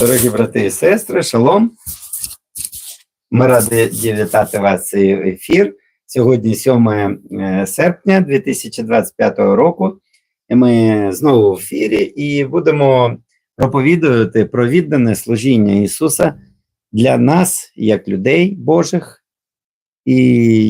Дорогі брати і сестри, шалом. Ми раді вітати вас цей ефір. Сьогодні 7 е, серпня 2025 року. І ми знову в ефірі і будемо проповідувати про віддане служіння Ісуса для нас, як людей Божих, і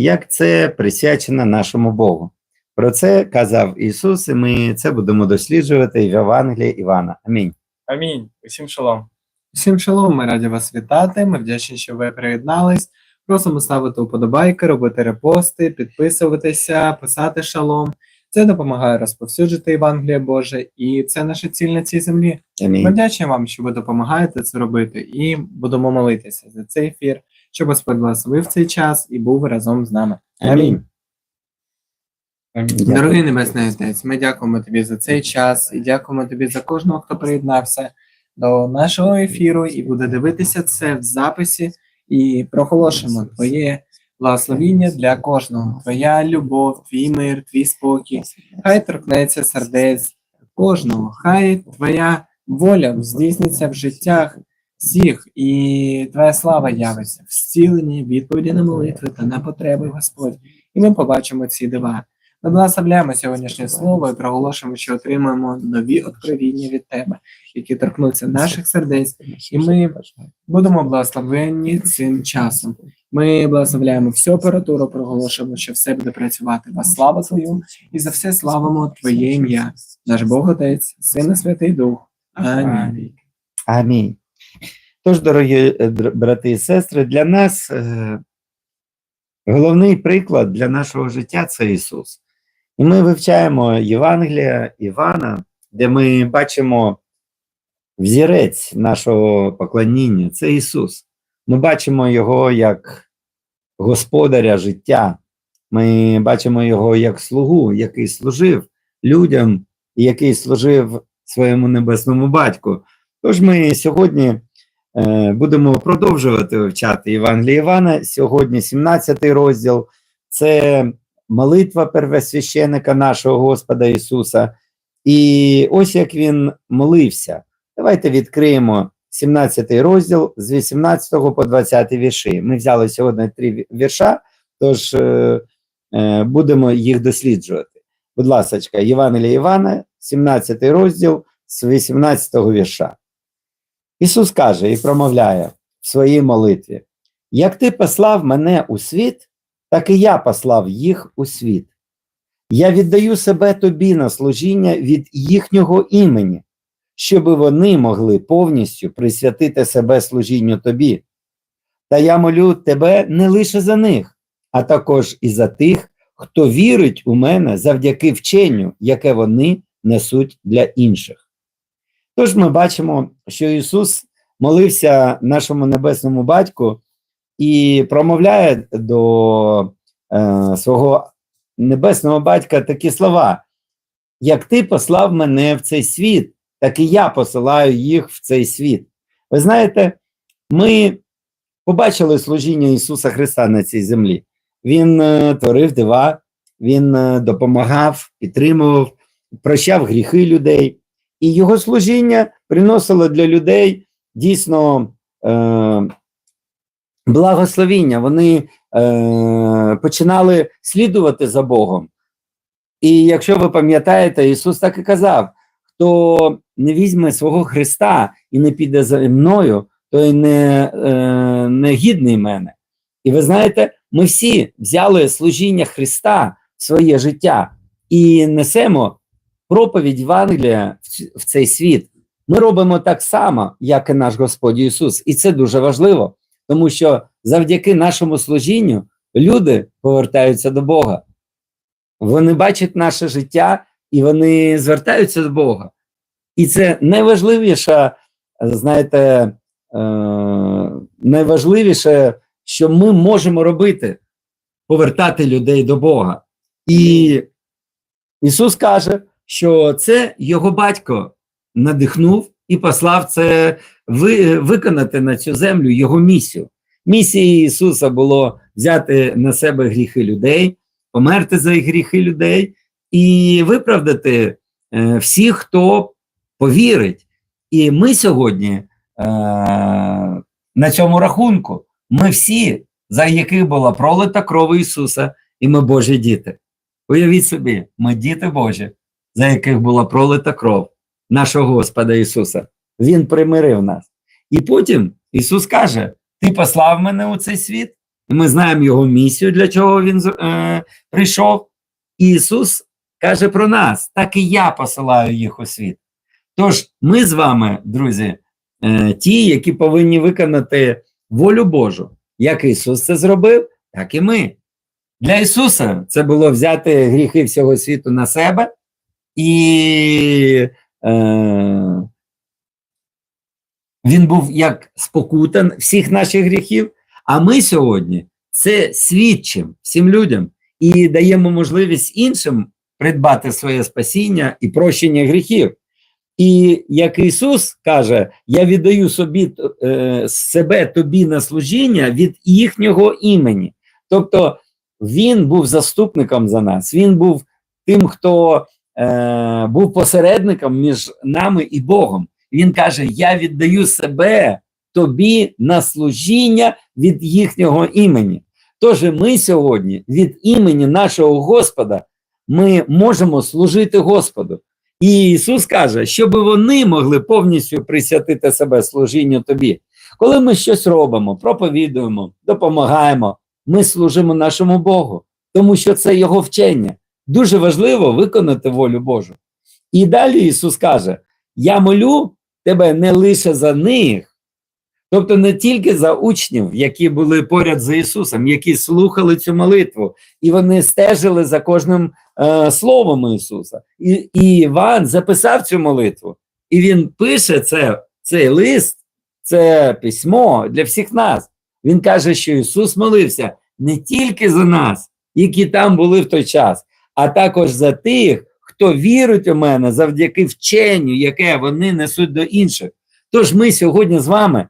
як це присвячено нашому Богу. Про це казав Ісус, і ми це будемо досліджувати в Євангелії Івана. Амінь. Амінь. Усім шалом. Всім шалом, ми раді вас вітати. Ми вдячні, що ви приєднались. Просимо ставити уподобайки, робити репости, підписуватися, писати шалом. Це допомагає розповсюджити Євангеліє Боже, і це наша ціль на цій землі. Ми вдячні вам, що ви допомагаєте це робити, і будемо молитися за цей ефір, щоб Господь благословив цей час і був разом з нами. Амінь. Дякую. Дорогий Небесний Отець, ми дякуємо тобі за цей час і дякуємо тобі за кожного, хто приєднався до нашого ефіру і буде дивитися це в записі, і проголошуємо Твоє благословіння для кожного, Твоя любов, твій мир, твій спокій. Хай торкнеться сердець кожного, хай Твоя воля здійсниться в життях всіх, і Твоя слава явиться в зціленні, відповіді на молитви та на потреби, Господь. І ми побачимо ці дива. Ми благословляємо сьогоднішнє слово і проголошуємо, що отримаємо нові откровіння від тебе, які торкнуться наших сердець, і ми будемо благословенні цим часом. Ми благословляємо всю опературу, проголошуємо, що все буде працювати во славу Твою, і за все славимо Твоє ім'я, наш Бог Отець, Син і Святий Дух. Амінь. Амінь. Тож, дорогі е, брати і сестри, для нас е, головний приклад для нашого життя це Ісус. І ми вивчаємо Євангелія Івана, де ми бачимо взірець нашого поклоніння це Ісус. Ми бачимо Його як господаря життя. Ми бачимо Його як слугу, який служив людям який служив своєму небесному батьку. Тож ми сьогодні е, будемо продовжувати вивчати Євангелія Івана. Сьогодні 17 розділ. Це молитва первосвященика нашого Господа Ісуса. І ось як він молився. Давайте відкриємо 17 розділ з 18 по 20 вірші. Ми взяли сьогодні три вірша, тож е, е, будемо їх досліджувати. Будь ласка, Євангелія Івана, 17 розділ з 18 вірша. Ісус каже і промовляє в своїй молитві: Як ти послав мене у світ, так і я послав їх у світ. Я віддаю себе тобі на служіння від їхнього імені, щоб вони могли повністю присвятити себе служінню тобі. Та я молю тебе не лише за них, а також і за тих, хто вірить у мене завдяки вченню, яке вони несуть для інших. Тож ми бачимо, що Ісус молився нашому небесному батьку і промовляє до е, свого небесного батька такі слова: Як ти послав мене в цей світ, так і я посилаю їх в цей світ. Ви знаєте, ми побачили служіння Ісуса Христа на цій землі. Він е, творив дива, він е, допомагав, підтримував, прощав гріхи людей. І його служіння приносило для людей дійсно е, благословіння. Вони е, починали слідувати за Богом. І якщо ви пам'ятаєте, Ісус так і казав: хто не візьме свого Христа і не піде за мною, той не, е, не гідний мене. І ви знаєте, ми всі взяли служіння Христа в своє життя і несемо проповідь Євангелія в цей світ. Ми робимо так само, як і наш Господь Ісус. І це дуже важливо, тому що завдяки нашому служінню люди повертаються до Бога. Вони бачать наше життя і вони звертаються до Бога. І це найважливіше, знаєте, е, найважливіше, що ми можемо робити повертати людей до Бога. І Ісус каже, що це його батько надихнув і послав це ви, виконати на цю землю його місію. Місією Ісуса було взяти на себе гріхи людей, померти за гріхи людей і виправдати е, всіх, хто повірить. І ми сьогодні на цьому рахунку. Ми всі, за яких була пролита кров Ісуса, і ми Божі діти. Уявіть собі, ми діти Божі, за яких була пролита кров нашого Господа Ісуса. Він примирив нас. І потім Ісус каже: Ти послав мене у цей світ, і ми знаємо Його місію, для чого Він е, прийшов. І Ісус каже про нас: так і я посилаю їх у світ. Тож ми з вами, друзі, е, ті, які повинні виконати волю Божу. Як Ісус це зробив, так і ми. Для Ісуса це було взяти гріхи всього світу на себе і е, він був як спокутан всіх наших гріхів. А ми сьогодні це свідчимо всім людям і даємо можливість іншим придбати своє спасіння і прощення гріхів. І як Ісус каже, я віддаю собі е, себе тобі на служіння від їхнього імені. Тобто Він був заступником за нас, він був тим, хто е, був посередником між нами і Богом. Він каже: Я віддаю себе тобі на служіння від їхнього імені. Тож ми сьогодні від імені нашого Господа ми можемо служити Господу. І Ісус каже, щоб вони могли повністю присвятити себе служінню тобі. Коли ми щось робимо, проповідуємо, допомагаємо, ми служимо нашому Богу, тому що це Його вчення. Дуже важливо виконати волю Божу. І далі Ісус каже: Я молю тебе не лише за них, тобто не тільки за учнів, які були поряд з Ісусом, які слухали цю молитву, і вони стежили за кожним е, словом Ісуса. І, і Іван записав цю молитву, і він пише це, цей лист, це письмо для всіх нас. Він каже, що Ісус молився не тільки за нас, які там були в той час, а також за тих, хто вірить у мене завдяки вченню, яке вони несуть до інших. Тож ми сьогодні з вами,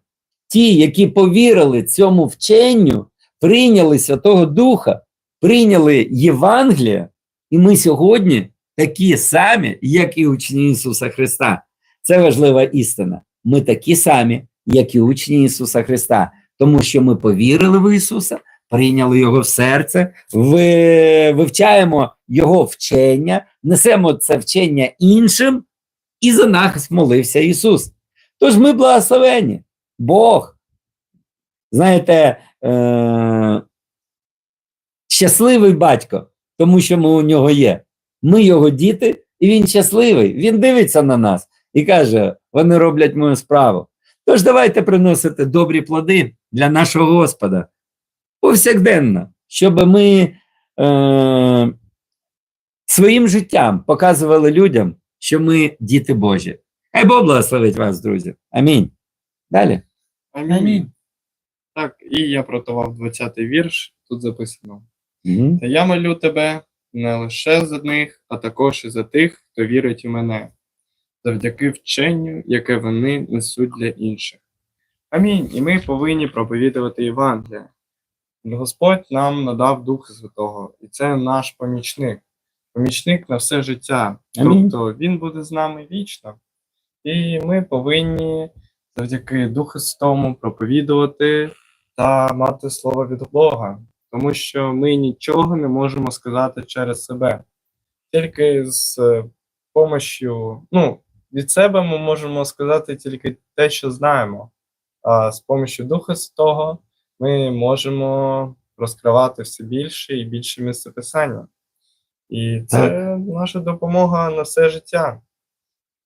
ті, які повірили цьому вченню, прийняли Святого Духа, прийняли Євангелія, і ми сьогодні такі самі, як і учні Ісуса Христа. Це важлива істина. Ми такі самі, як і учні Ісуса Христа, тому що ми повірили в Ісуса, прийняли Його в серце, ви- вивчаємо Його вчення, несемо це вчення іншим, і за нас молився Ісус. Тож ми благословені. Бог, знаєте, е- щасливий батько, тому що ми у нього є. Ми його діти, і він щасливий. Він дивиться на нас і каже: вони роблять мою справу. Тож давайте приносити добрі плоди для нашого Господа повсякденно, щоб ми е, своїм життям показували людям, що ми діти Божі. Хай Бог благословить вас, друзі. Амінь. Далі. Амінь. Так, і я протував 20-й вірш, тут записано. Мгм. Та я молю тебе не лише за них, а також і за тих, хто вірить у мене, завдяки вченню, яке вони несуть для інших. Амінь. І ми повинні проповідувати Євангелія. Господь нам надав Духа Святого, і це наш помічник, помічник на все життя. Амінь. Тобто Він буде з нами вічно. І ми повинні завдяки Духу Святому проповідувати та мати слово від Бога, тому що ми нічого не можемо сказати через себе. Тільки з е, помощю, ну, від себе ми можемо сказати тільки те, що знаємо. А з помощю Духа Святого ми можемо розкривати все більше і більше місце писання. І це наша допомога на все життя.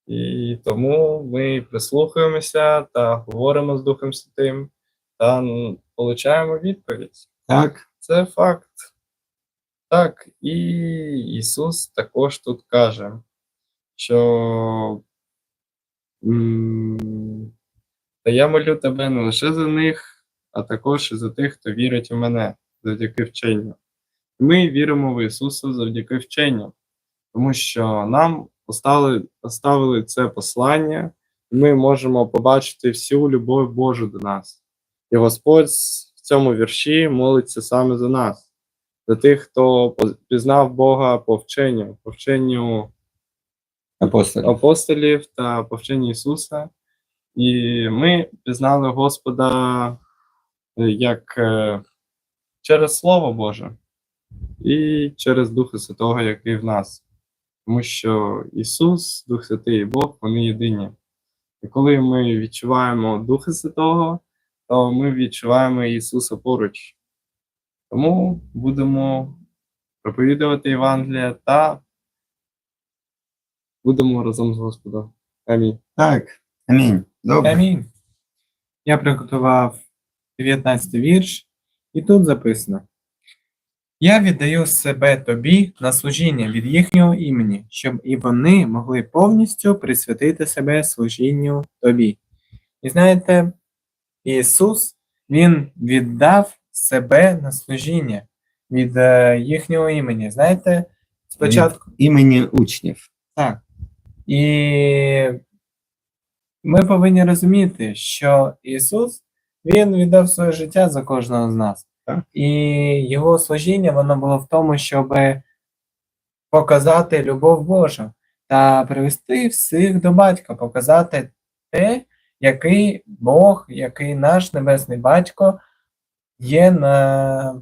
І тому ми прислухаємося та говоримо з Духом Святим та получаємо відповідь. Так. Це факт. Так, і Ісус також тут каже, що та я молю тебе не лише за них, а також і за тих, хто вірить у мене завдяки вченню. Ми віримо в Ісуса завдяки вченню, тому що нам поставили, поставили це послання, і ми можемо побачити всю любов Божу до нас. І Господь в цьому вірші молиться саме за нас, за тих, хто пізнав Бога по вченню, по вченню Апостолі. апостолів та по вченню Ісуса. І ми пізнали Господа е, як е, через Слово Боже і через Духа Святого, який в нас. Тому що Ісус, Дух Святий і Бог, вони єдині. І коли ми відчуваємо Духа Святого, то ми відчуваємо Ісуса поруч. Тому будемо проповідувати Євангелія та будемо разом з Господом. Амінь. Так, амінь. Добре. Амінь. Я приготував 19 вірш, і тут записано: Я віддаю себе тобі на служіння від їхнього імені, щоб і вони могли повністю присвятити себе служінню тобі. І знаєте, Ісус Він віддав себе на служіння від е, їхнього імені. Знаєте, спочатку. Імені учнів. Так. І ми повинні розуміти, що Ісус Він віддав своє життя за кожного з нас. І його служіння воно було в тому, щоб показати любов Божу та привести всіх до батька, показати те, який Бог, який наш Небесний Батько є на,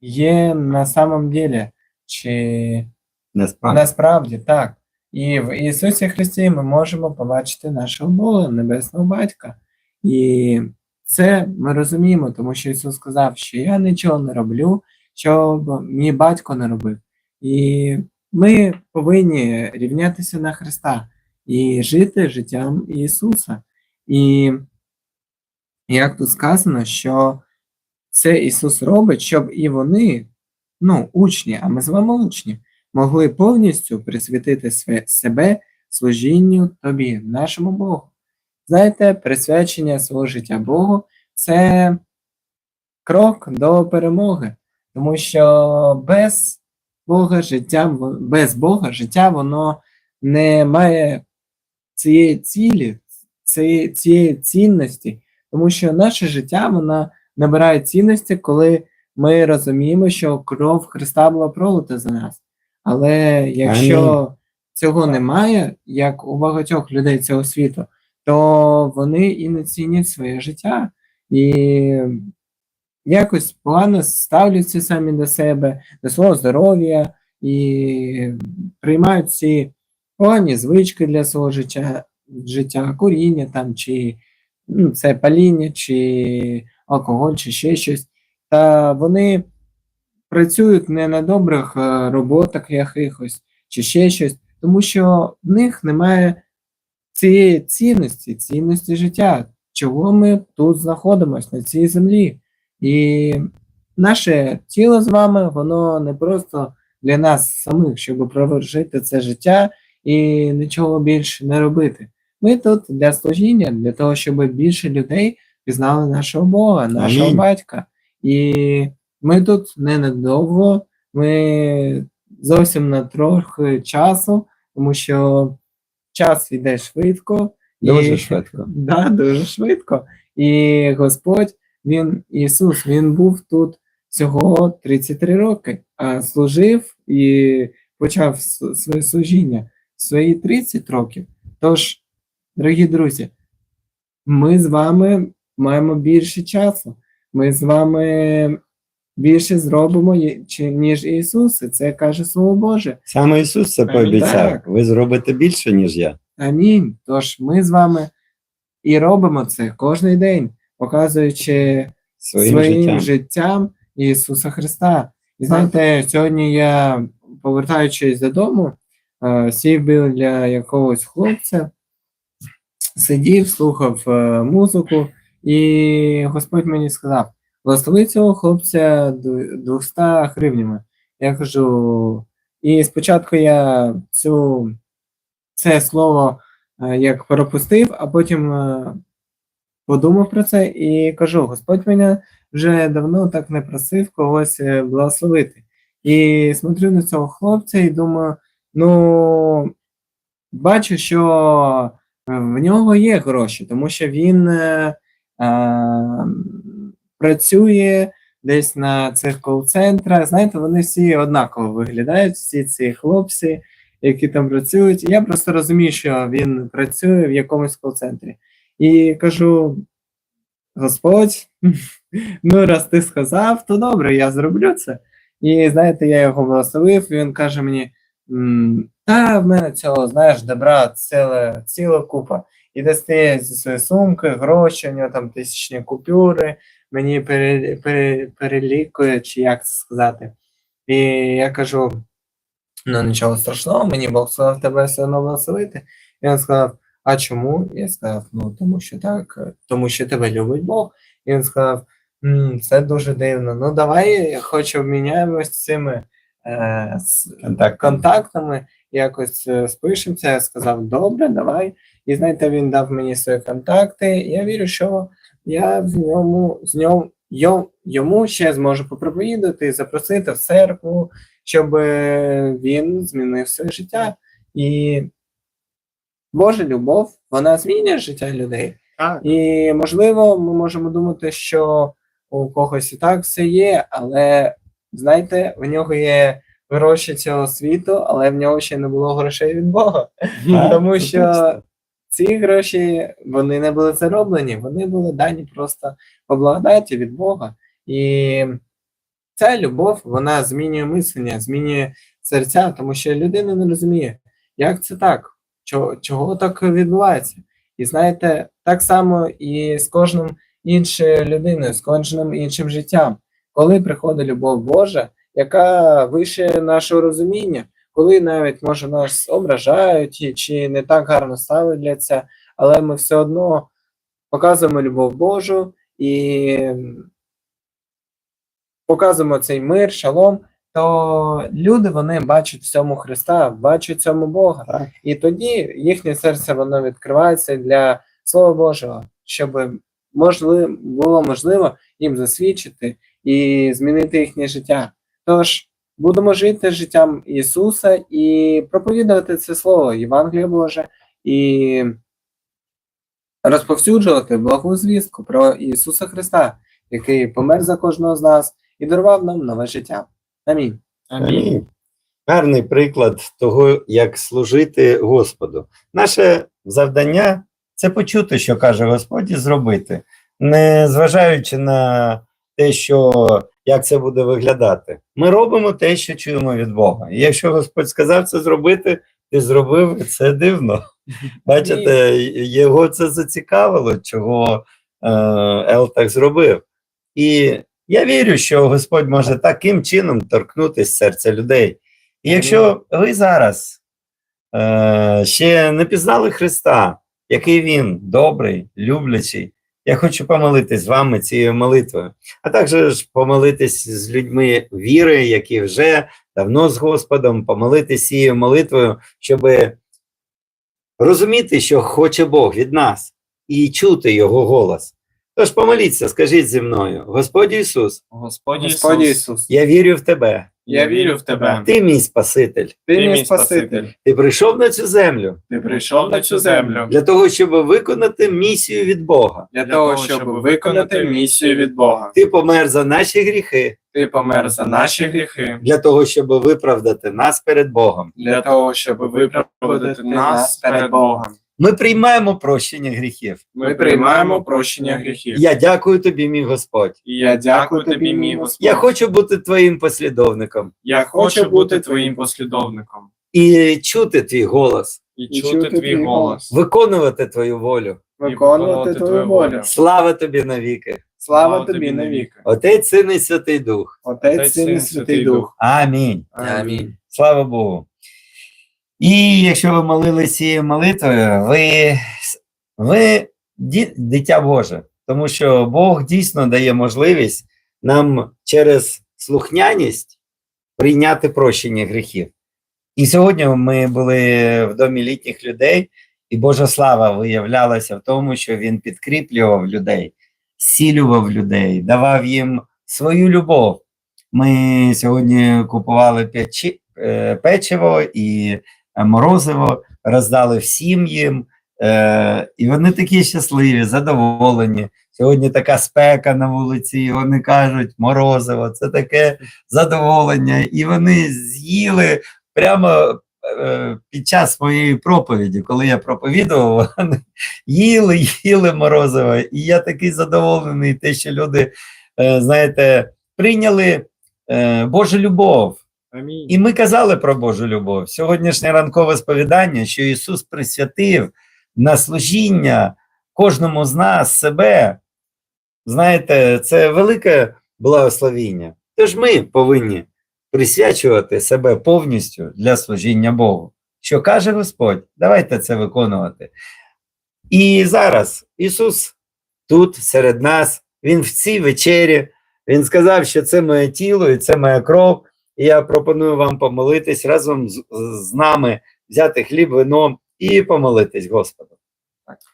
є на самом ділі. Чи Насправді. Насправді так. І в Ісусі Христі ми можемо побачити нашого Бога, Небесного Батька. І це ми розуміємо, тому що Ісус сказав, що я нічого не роблю, щоб мій батько не робив. І ми повинні рівнятися на Христа і жити життям Ісуса. І як тут сказано, що це Ісус робить, щоб і вони, ну, учні, а ми з вами учні, могли повністю присвятити себе служінню тобі, нашому Богу. Знаєте, присвячення свого життя Богу це крок до перемоги, тому що без Бога життя, без Бога життя воно не має цієї цілі, цієї, цієї цінності, тому що наше життя воно набирає цінності, коли ми розуміємо, що кров Христа була пролита за нас. Але якщо цього немає, як у багатьох людей цього світу, то вони і не цінять своє життя і якось погано ставляться самі до себе, до свого здоров'я і приймають всі погані звички для свого життя, життя куріння там, чи ну, це паління, чи алкоголь, чи ще щось. Та вони працюють не на добрих е, роботах якихось, чи ще щось, тому що в них немає цієї цінності, цінності життя, чого ми тут знаходимося на цій землі. І наше тіло з вами, воно не просто для нас самих, щоб прожити це життя і нічого більше не робити. Ми тут для служіння, для того, щоб більше людей пізнали нашого Бога, нашого Амінь. батька. І ми тут ненадовго, ми зовсім на трохи часу, тому що час йде швидко. Дуже і, швидко. Да, дуже швидко. І Господь, Він, Ісус, Він був тут всього 33 роки, а служив і почав своє служіння свої 30 років. Тож, дорогі друзі, ми з вами маємо більше часу. Ми з вами більше зробимо, ніж Ісус. І це каже Слово Боже. Саме Ісус це Амінь. пообіцяв. Так. Ви зробите більше, ніж я. Амінь. Тож ми з вами і робимо це кожен день, показуючи Своїм, своїм, життям. життям Ісуса Христа. І знаєте, сьогодні я, повертаючись додому, е, сів біля якогось хлопця, сидів, слухав е, музику, і Господь мені сказав: благослови цього хлопця 200 гривнями. Я кажу, і спочатку я цю, це слово е, як пропустив, а потім е, подумав про це і кажу: Господь мене вже давно так не просив когось е, благословити. І смотрю на цього хлопця і думаю, ну, бачу, що в нього є гроші, тому що він е, працює десь на цих кол-центрах. Знаєте, вони всі однаково виглядають, всі ці хлопці, які там працюють. Я просто розумію, що він працює в якомусь кол-центрі. І кажу: Господь, ну раз ти сказав, то добре, я зроблю це. І знаєте, я його благословив, і він каже мені: та в мене цього, знаєш, добра ціла, ціла купа. І достає зі своєї сумки, гроші, у нього там тисячні купюри, мені пере, пере, перелікує, чи як це сказати. І я кажу: ну нічого страшного, мені Бог сказав тебе все одно благословити. І він сказав: А чому? Я сказав, ну тому що так, тому що тебе любить Бог. І він сказав: «М, це дуже дивно. Ну давай хоч обміняємось цими е, з- Контакт. контактами, якось е, спишемося. Я сказав, добре, давай. І знаєте, він дав мені свої контакти. Я вірю, що я в ньому з ньому йо- йому ще зможу попроповідати, запросити в церкву, щоб е, він змінив своє життя. І Божа любов, вона змінює життя людей. Так. І можливо, ми можемо думати, що у когось і так все є, але знаєте, в нього є гроші цього світу, але в нього ще не було грошей від Бога. Так, Тому що. Ці гроші вони не були зароблені, вони були дані просто по благодаті від Бога. І ця любов вона змінює мислення, змінює серця, тому що людина не розуміє, як це так, чого, чого так відбувається. І знаєте, так само і з кожним іншою людиною, з кожним іншим життям, коли приходить любов Божа, яка вище нашого розуміння, коли навіть може нас ображають чи не так гарно ставляться, але ми все одно показуємо любов Божу і показуємо цей мир, шалом, то люди вони бачать в цьому Христа, бачать в цьому Бога. Так. І тоді їхнє серце воно відкривається для Слова Божого, щоб можливо, було можливо їм засвідчити і змінити їхнє життя. Тож будемо жити життям Ісуса і проповідувати це Слово, Євангеліє Боже, і розповсюджувати благу звістку про Ісуса Христа, який помер за кожного з нас і дарував нам нове життя. Амінь. Амінь. Амінь. Гарний приклад того, як служити Господу. Наше завдання це почути, що каже Господь, і зробити, не зважаючи на те, що як це буде виглядати. Ми робимо те, що чуємо від Бога. І якщо Господь сказав це зробити, ти зробив, це дивно. Бачите, його це зацікавило, чого е, Ел так зробив. І я вірю, що Господь може таким чином торкнутися серця людей. І якщо ви зараз е, ще не пізнали Христа, який він добрий, люблячий, я хочу помолитись з вами цією молитвою, а також помолитись з людьми віри, які вже давно з Господом, помолитись цією молитвою, щоб розуміти, що хоче Бог від нас, і чути Його голос. Тож помоліться, скажіть зі мною, Господь Ісус, Господь Ісус, я вірю в Тебе, я вірю в Тебе. Ти мій Спаситель, ти мій Спаситель, Ти прийшов на цю землю Ти прийшов на цю землю для того, щоб виконати місію від Бога. для того, щоб виконати місію від Бога. Ти помер за наші гріхи, Ти помер за наші гріхи, для того, щоб виправдати нас перед Богом. для того, щоб виправдати нас перед Богом. Ми приймаємо прощення гріхів. Ми приймаємо прощення гріхів. Я дякую тобі, мій Господь. І я дякую тобі, мій Господь. Я хочу бути твоїм послідовником Я хочу бути твоїм послідовником і чути твій голос, і чути твій голос, виконувати твою волю. Виконувати твою волю. Слава тобі навіки. Слава тобі навіки. Отець, Син і Святий Дух. Отець, Син і Святий Дух. Амінь. Амінь. Слава Богу. І якщо ви молилися цією молитвою, ви, ви дитя Боже, тому що Бог дійсно дає можливість нам через слухняність прийняти прощення гріхів. І сьогодні ми були в домі літніх людей, і Божа слава виявлялася в тому, що він підкріплював людей, зцілював людей, давав їм свою любов. Ми сьогодні купували е, печиво і морозиво, роздали всім їм. Е, і вони такі щасливі, задоволені. Сьогодні така спека на вулиці, і вони кажуть, морозиво, це таке задоволення. І вони з'їли прямо е, під час моєї проповіді, коли я проповідував, вони їли, їли морозиво, і я такий задоволений, те, що люди, е, знаєте, прийняли е, Божу любов. Амінь. І ми казали про Божу любов. Сьогоднішнє ранкове сповідання, що Ісус присвятив на служіння кожному з нас себе. Знаєте, це велике благословіння. Тож ми повинні присвячувати себе повністю для служіння Богу. Що каже Господь, давайте це виконувати. І зараз Ісус тут серед нас, Він в цій вечері, Він сказав, що це моє тіло і це моя кров. І я пропоную вам помолитись разом з, з нами, взяти хліб, вино і помолитись Господу.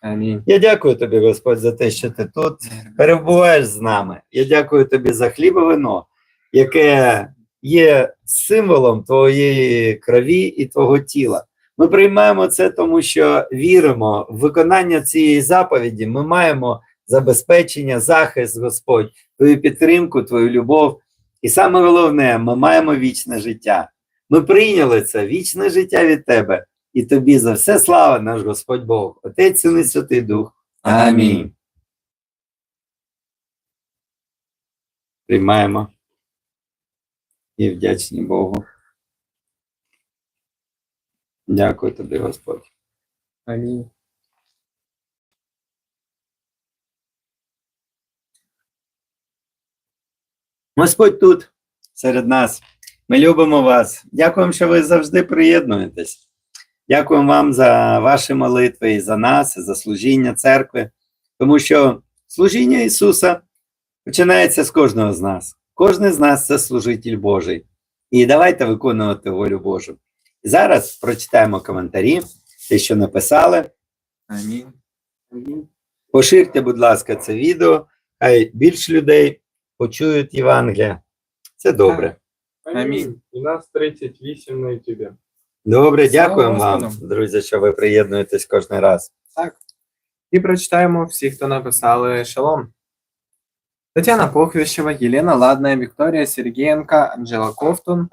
Амінь. Я дякую тобі, Господь, за те, що ти тут перебуваєш з нами. Я дякую тобі за хліб і вино, яке є символом твоєї крові і твого тіла. Ми приймаємо це, тому що віримо в виконання цієї заповіді. Ми маємо забезпечення, захист, Господь, твою підтримку, твою любов. І саме головне, ми маємо вічне життя. Ми прийняли це вічне життя від тебе. І тобі за все слава, наш Господь Бог, Отець і Святий Дух. Амінь. Приймаємо і вдячні Богу. Дякую тобі, Господь. Амінь. Господь тут, серед нас. Ми любимо вас. Дякуємо, що ви завжди приєднуєтесь. Дякуємо вам за ваші молитви і за нас, і за служіння церкви, тому що служіння Ісуса починається з кожного з нас. Кожен з нас це служитель Божий. І давайте виконувати волю Божу. Зараз прочитаємо коментарі, те, що написали. Амінь. Амінь. Поширте, будь ласка, це відео, хай більше людей почують Євангелія. Це добре. Амінь. І нас 38 на Ютубі. Добре, Слава дякуємо вам, Господу. друзі, що ви приєднуєтесь кожен раз. Так. І прочитаємо всі, хто написали шалом. Тетяна Похвищева, Єлена Ладная, Вікторія Сергієнка, Анжела Ковтун,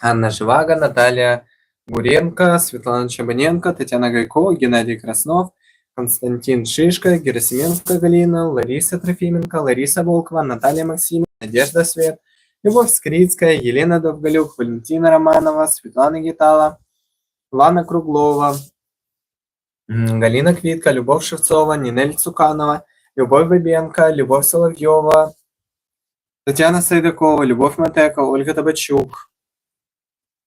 Анна Живага, Наталія Гуренко, Світлана Чабаненко, Тетяна Гайко, Геннадій Краснов, Константин Шишка, Герасименко Галина, Лариса Трофименко, Лариса Волкова, Наталья Максимова, Надежда Свет, Любовь Скрицкая, Елена Довголюк, Валентина Романова, Светлана Гитала, Лана Круглова, М, Галина Квітка, Любов Шевцова, Нінель Цуканова, Любов Бабенко, Любов Соловйова, Тетяна Сайдакова, Любов Матека, Ольга Табачук.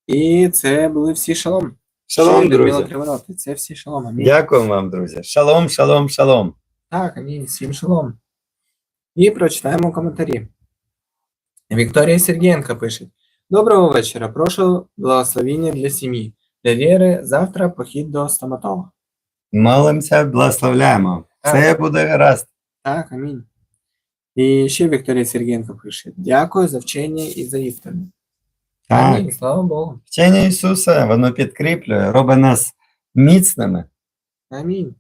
І це були всі шалом. Шалом, друзі. Це всі шалом. Амінь. Дякуємо вам, друзі. Шалом, шалом, шалом. Так, амінь, всім шалом. І прочитаємо коментарі. Вікторія Сергієнка пише: Доброго вечора. Прошу благословіння для сім'ї. Для Лєри завтра похід до стоматолога. Молимося, благословляємо. Все буде гаразд. Так, амінь. І ще Вікторія Сергієнко пише: Дякую за вчення і за істину. Так. Амінь, слава Богу. Вчення Ісуса, воно підкріплює, робить нас міцними. Амінь.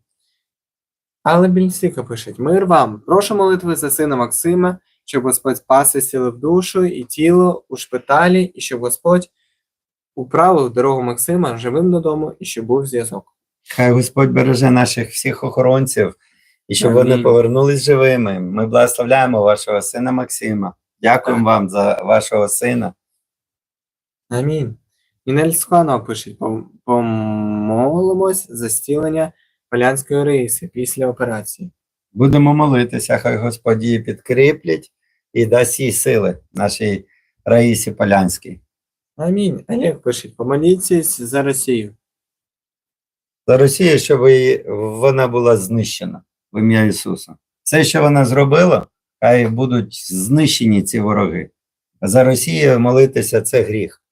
Але Більсіка пише: Мир вам. Прошу молитви за сина Максима, щоб Господь спас і зцілив душу і тіло у шпиталі, і щоб Господь управив дорогу Максима живим додому, і щоб був зв'язок. Хай Господь береже наших всіх охоронців і щоб вони повернулись живими. Ми благословляємо вашого сина Максима. Дякуємо вам за вашого сина. Амінь. Інель Сканова пише: помолимось за зцілення Полянської риси після операції. Будемо молитися, хай Господь її підкріплять і дасть їй сили нашій Раїсі Полянській. Амінь. Олег пише: помоліться за Росію. За Росію, щоб її- вона була знищена в ім'я Ісуса. Все, що вона зробила, хай будуть знищені ці вороги. За Росію молитися це гріх.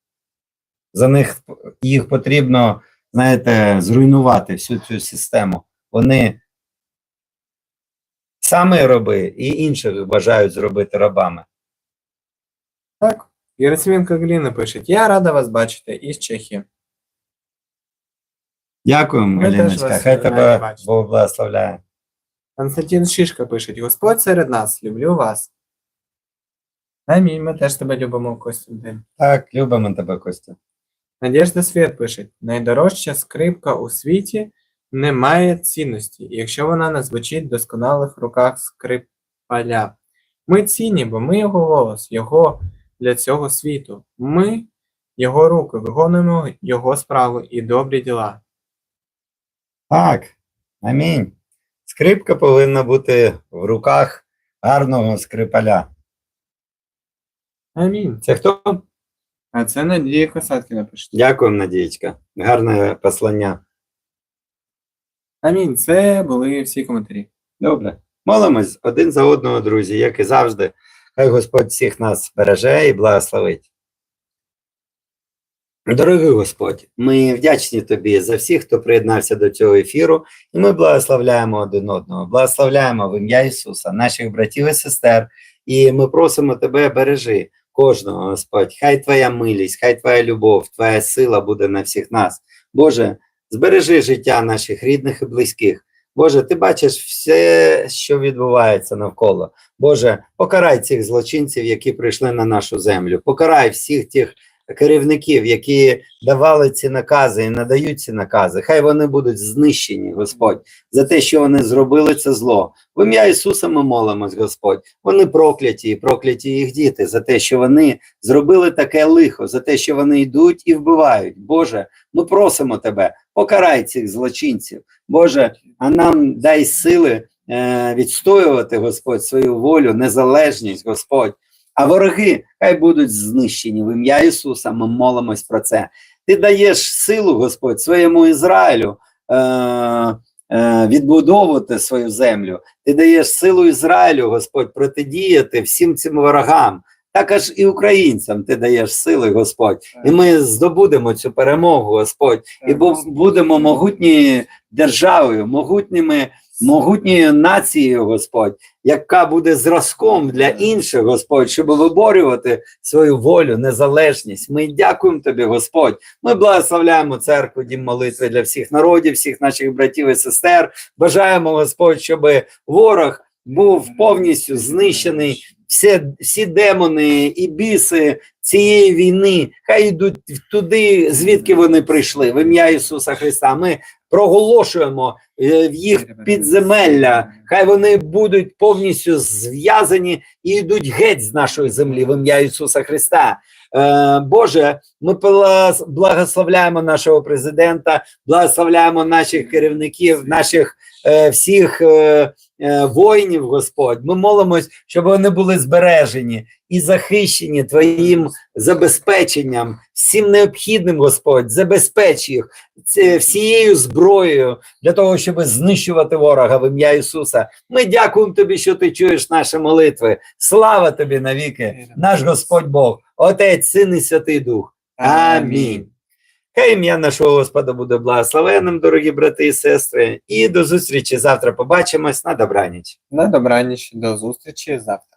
За них їх потрібно, знаєте, зруйнувати всю цю систему. Вони саме роби і інших бажають зробити рабами. Так. Герасименко Гліна пише: Я рада вас бачити із Чехії. Дякуємо, Ліночка. Хай тебе. Бог благословляє. Константин Шишка пише: Господь серед нас, люблю вас. Амінь, ми теж тебе любимо, Костянтин. Так, любимо тебе, Костя. Надежда Світ пише: найдорожча скрипка у світі не має цінності, якщо вона не звучить в досконалих руках скрипаля. Ми цінні, бо ми його голос, його для цього світу. Ми, його руки, виконуємо його справи і добрі діла. Так, амінь. Скрипка повинна бути в руках гарного скрипаля. Амінь. Це хто? А це Надія Касаткіна пише. Дякую, Надієчка. Гарне послання. Амінь. Це були всі коментарі. Добре. Молимось один за одного, друзі, як і завжди. Хай Господь всіх нас береже і благословить. Дорогий Господь, ми вдячні Тобі за всіх, хто приєднався до цього ефіру, і ми благословляємо один одного, благословляємо в ім'я Ісуса, наших братів і сестер, і ми просимо Тебе, бережи кожного, Господь. Хай Твоя милість, хай Твоя любов, Твоя сила буде на всіх нас. Боже, збережи життя наших рідних і близьких. Боже, ти бачиш все, що відбувається навколо. Боже, покарай цих злочинців, які прийшли на нашу землю. Покарай всіх тих керівників, які давали ці накази і надають ці накази. Хай вони будуть знищені, Господь, за те, що вони зробили це зло. В ім'я Ісуса ми молимось, Господь. Вони прокляті, і прокляті їх діти за те, що вони зробили таке лихо, за те, що вони йдуть і вбивають. Боже, ми просимо Тебе, покарай цих злочинців. Боже, а нам дай сили е, відстоювати, Господь, свою волю, незалежність, Господь. А вороги хай будуть знищені в ім'я Ісуса. Ми молимось про це. Ти даєш силу, Господь, своєму Ізраїлю е, е, відбудовувати свою землю. Ти даєш силу Ізраїлю, Господь, протидіяти всім цим ворогам. Також і українцям ти даєш сили, Господь, і ми здобудемо цю перемогу, Господь, і будемо могутні державою, могутніми, могутньою нацією, Господь, яка буде зразком для інших, Господь, щоб виборювати свою волю, незалежність. Ми дякуємо тобі, Господь. Ми благословляємо церкву, дім молитви для всіх народів, всіх наших братів і сестер. Бажаємо, Господь, щоб ворог був повністю знищений. Всі, всі демони і біси цієї війни хай йдуть туди, звідки вони прийшли, в ім'я Ісуса Христа. Ми проголошуємо е, в їх підземелля. Хай вони будуть повністю зв'язані і йдуть геть з нашої землі в ім'я Ісуса Христа. Е, Боже, ми благословляємо нашого президента, благословляємо наших керівників, наших е, всіх воїнів, Господь. Ми молимось, щоб вони були збережені і захищені Твоїм забезпеченням, всім необхідним, Господь, забезпеч їх всією зброєю для того, щоб знищувати ворога в ім'я Ісуса. Ми дякуємо Тобі, що ти чуєш наші молитви. Слава тобі навіки, наш Господь Бог, Отець, Син і Святий Дух. Амінь. Хай ім'я нашого Господа буде благословенним, дорогі брати і сестри. І до зустрічі завтра побачимось на добраніч. На добраніч, до зустрічі завтра.